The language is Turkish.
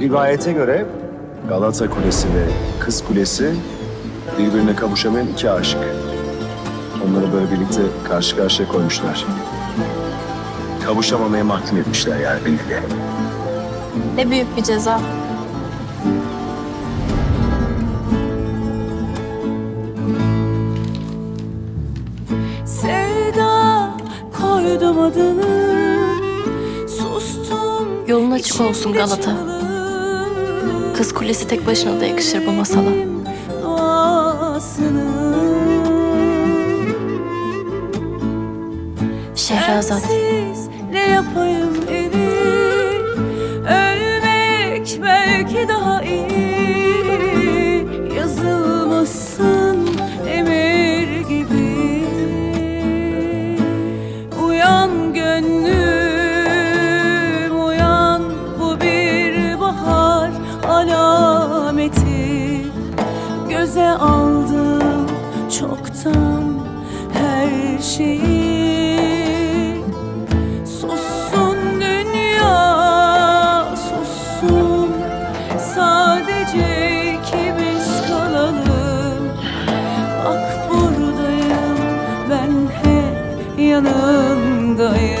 rivayete göre Galata Kulesi ve Kız Kulesi birbirine kavuşamayan iki aşık. Onları böyle birlikte karşı karşıya koymuşlar. Kavuşamamaya mahkum etmişler yani birbirlerini. Ne büyük bir ceza. Sevda koydum adını Sustum Yolun açık olsun Galata. Kız kulesi tek başına da yakışır bu masala. Şehrazat. Ne yapayım çoktan her şeyi. Sussun dünya sussun. Sadece ikimiz kalalım. Bak buradayım ben hep yanındayım